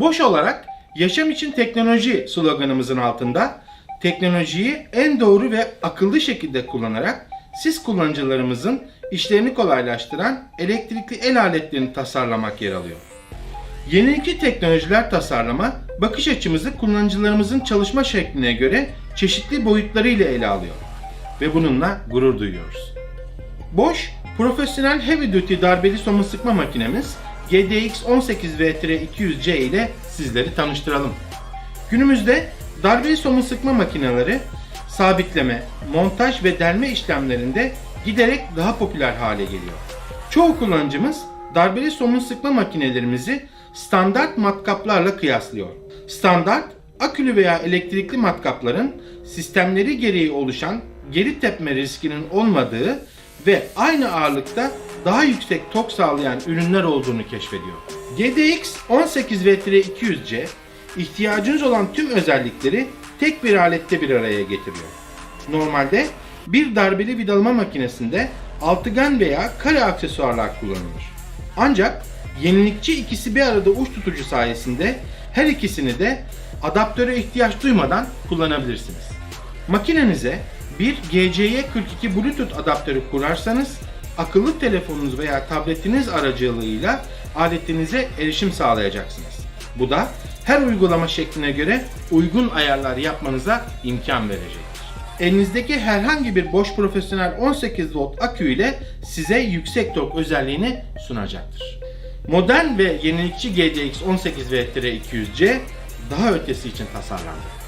Boş olarak yaşam için teknoloji sloganımızın altında teknolojiyi en doğru ve akıllı şekilde kullanarak siz kullanıcılarımızın işlerini kolaylaştıran elektrikli el aletlerini tasarlamak yer alıyor. Yenilikçi teknolojiler tasarlama, bakış açımızı kullanıcılarımızın çalışma şekline göre çeşitli boyutlarıyla ele alıyor ve bununla gurur duyuyoruz. Bosch, profesyonel heavy duty darbeli somun sıkma makinemiz GDX 18V-200C ile sizleri tanıştıralım. Günümüzde darbeli somun sıkma makineleri sabitleme, montaj ve delme işlemlerinde giderek daha popüler hale geliyor. Çoğu kullanıcımız darbeli somun sıkma makinelerimizi standart matkaplarla kıyaslıyor. Standart, akülü veya elektrikli matkapların sistemleri gereği oluşan geri tepme riskinin olmadığı ve aynı ağırlıkta daha yüksek tok sağlayan ürünler olduğunu keşfediyor. GDX 18V200C ihtiyacınız olan tüm özellikleri tek bir alette bir araya getiriyor. Normalde bir darbeli vidalama makinesinde altıgen veya kare aksesuarlar kullanılır. Ancak yenilikçi ikisi bir arada uç tutucu sayesinde her ikisini de adaptöre ihtiyaç duymadan kullanabilirsiniz. Makinenize bir GCY42 Bluetooth adaptörü kurarsanız akıllı telefonunuz veya tabletiniz aracılığıyla aletinize erişim sağlayacaksınız. Bu da her uygulama şekline göre uygun ayarlar yapmanıza imkan verecektir. Elinizdeki herhangi bir boş profesyonel 18 volt akü ile size yüksek tork özelliğini sunacaktır. Modern ve yenilikçi GDX 18V200C daha ötesi için tasarlandı.